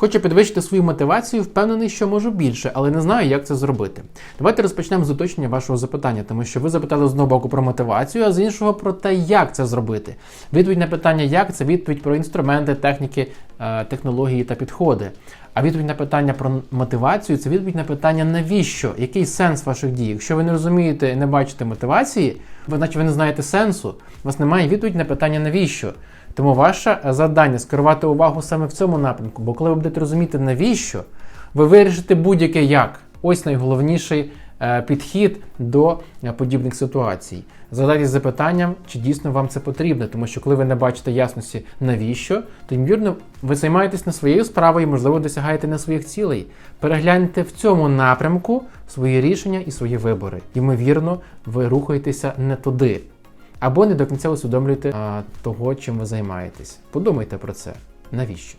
Хочу підвищити свою мотивацію, впевнений, що можу більше, але не знаю, як це зробити. Давайте розпочнемо з уточнення вашого запитання, тому що ви запитали з одного боку про мотивацію, а з іншого про те, як це зробити. Відповідь на питання, як це відповідь про інструменти, техніки, технології та підходи. А відповідь на питання про мотивацію це відповідь на питання, навіщо, який сенс ваших дій. Якщо ви не розумієте і не бачите мотивації, ви, значить ви не знаєте сенсу, у вас немає відповіді на питання навіщо. Тому ваше е, завдання скерувати увагу саме в цьому напрямку, бо коли ви будете розуміти навіщо, ви вирішите будь-яке як. Ось найголовніший е, підхід до е, подібних ситуацій. Задайтесь запитанням, чи дійсно вам це потрібно, тому що коли ви не бачите ясності навіщо, то ймовірно ви займаєтесь не своєю справою, можливо, досягаєте не своїх цілей. Перегляньте в цьому напрямку свої рішення і свої вибори. Ймовірно, ви рухаєтеся не туди. Або не до кінця усвідомлюєте а, того, чим ви займаєтесь. Подумайте про це. Навіщо?